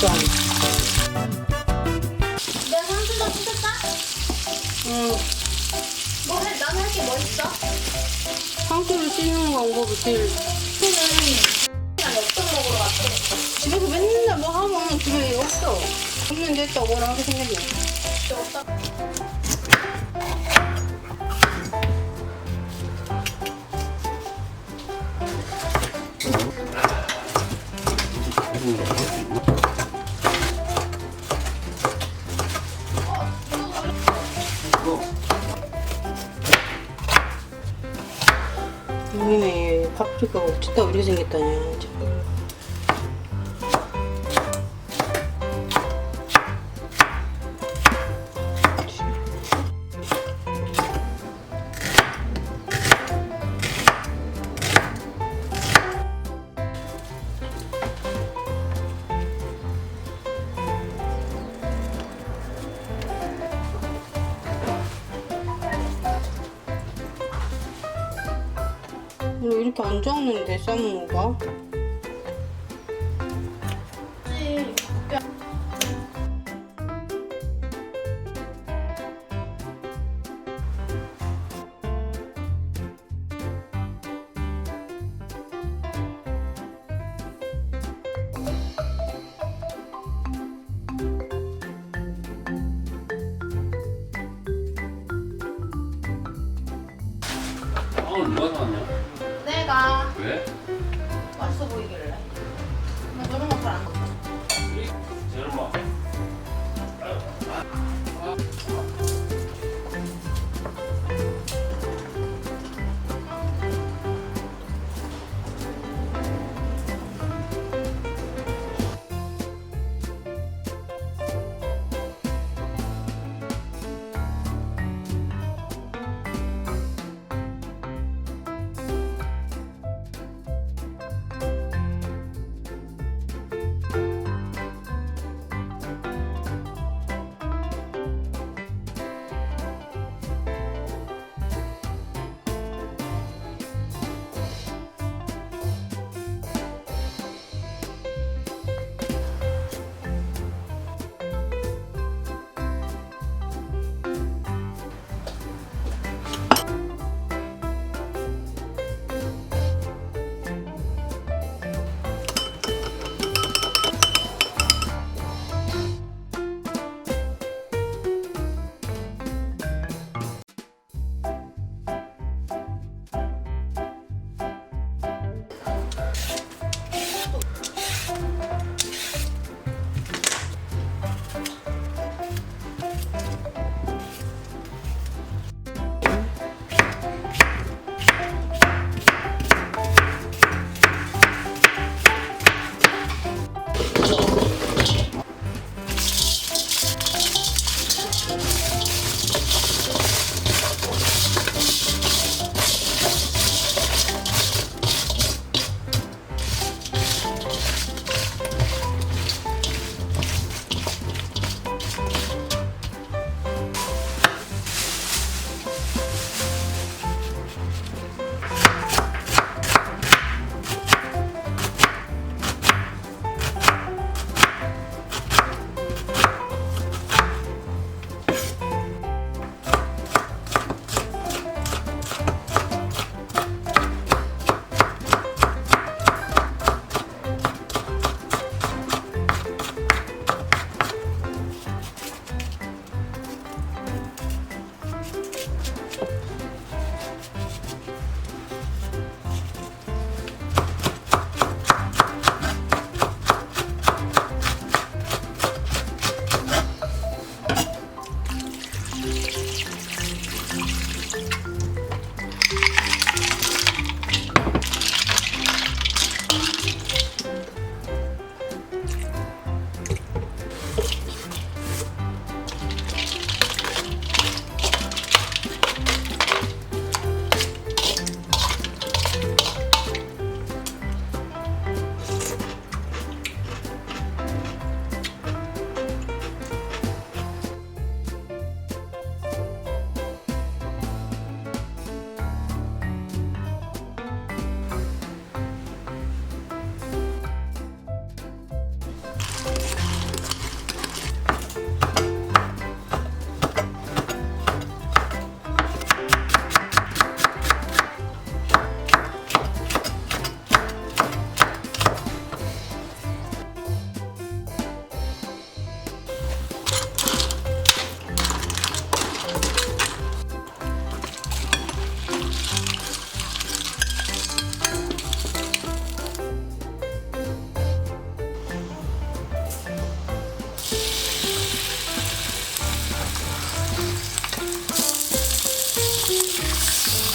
짠. 내가 선수도 시켰다? 응. 뭐 해? 나는 할게 뭐 있어? 상추를 씻는 방법이 제일. 그냥 엽떡 먹으러 갔어. 집에서 맨날 뭐 하면 집에 없어. 없는 데 있다고 뭐라 하게 생겼네. 엽떡. 여 어쩌다 이렇게 생겼다냐. 이렇게 안 적는데 삶은 거가?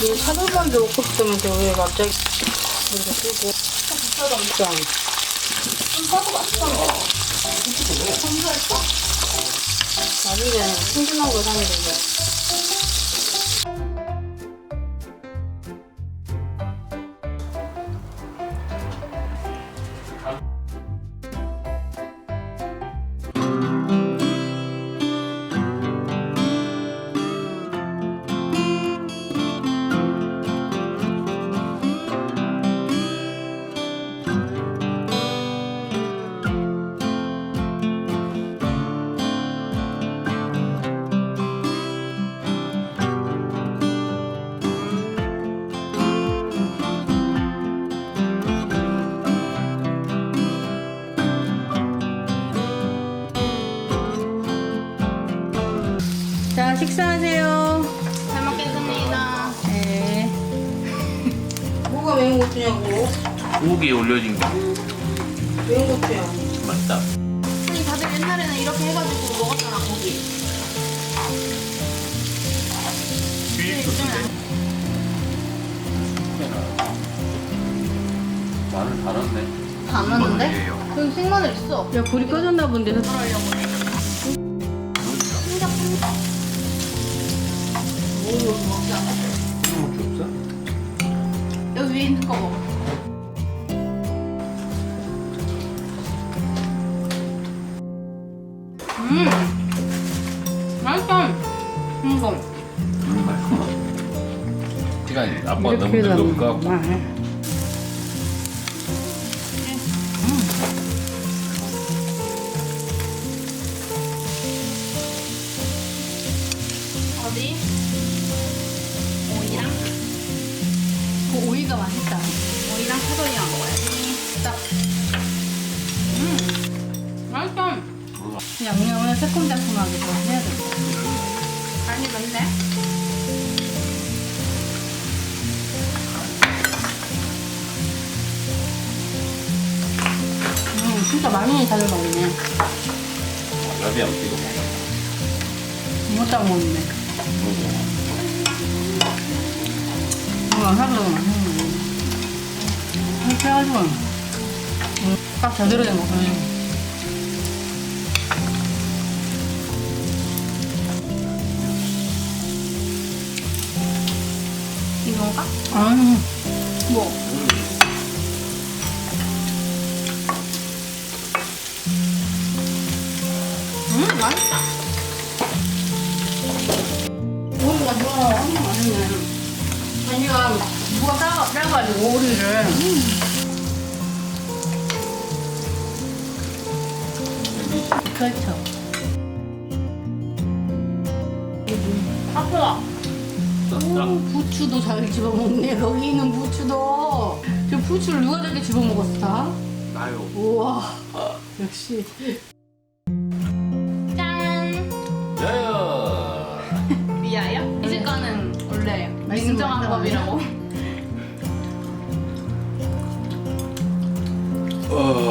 이게 차돌반도 먹고 싶다면서 왜 갑자기 이렇게 쓰고 비싸다. 진짜 좀 싸고 맛있던데. 검사했어? 나중에 튼튼한 거 사면 되지 식사하세요 잘 먹겠습니다. 네 뭐가 매운 고추냐고 고기에 올려진 거 매운 고추야 맞다. 아니 다들 옛날에는 이렇게 해가지고 먹었잖아 고기. 마늘 달았네. 다안 넣었는데? 그럼 생마늘 있어. 야 불이 꺼졌나 본데 그러려고 해. 오 먹지 않아. 소금국수 없어? 여기 위에 있는 거 먹어. 음, 맛있다. 이거. 음, 맛있어. 시간이 아빠가 너무 늙어갖고 어 양념을 새콤달콤하게 좀 해야 돼 간이 맞네. 음, 진짜 많이 잘 먹네. 라비 안 이거 딱 먹네. 이거 하루 이렇게 해가지고. 음, 딱 제대로 된 거. 음. 이건가? 아니, 뭐? 음, 맛있다. 오리가 좋아. 아니네. 아니가 누가 싸, 싸가지고 오리를. 그렇죠. 아프다. 오, 부추도 잘 집어먹네. 거기 있는 부추도. 저 부추를 누가 저렇게 집어먹었어? 다? 나요. 우와. 역시. 짠. 야야. 미아요? 이집 거는 원래 냉정한 맞다. 법이라고. 어.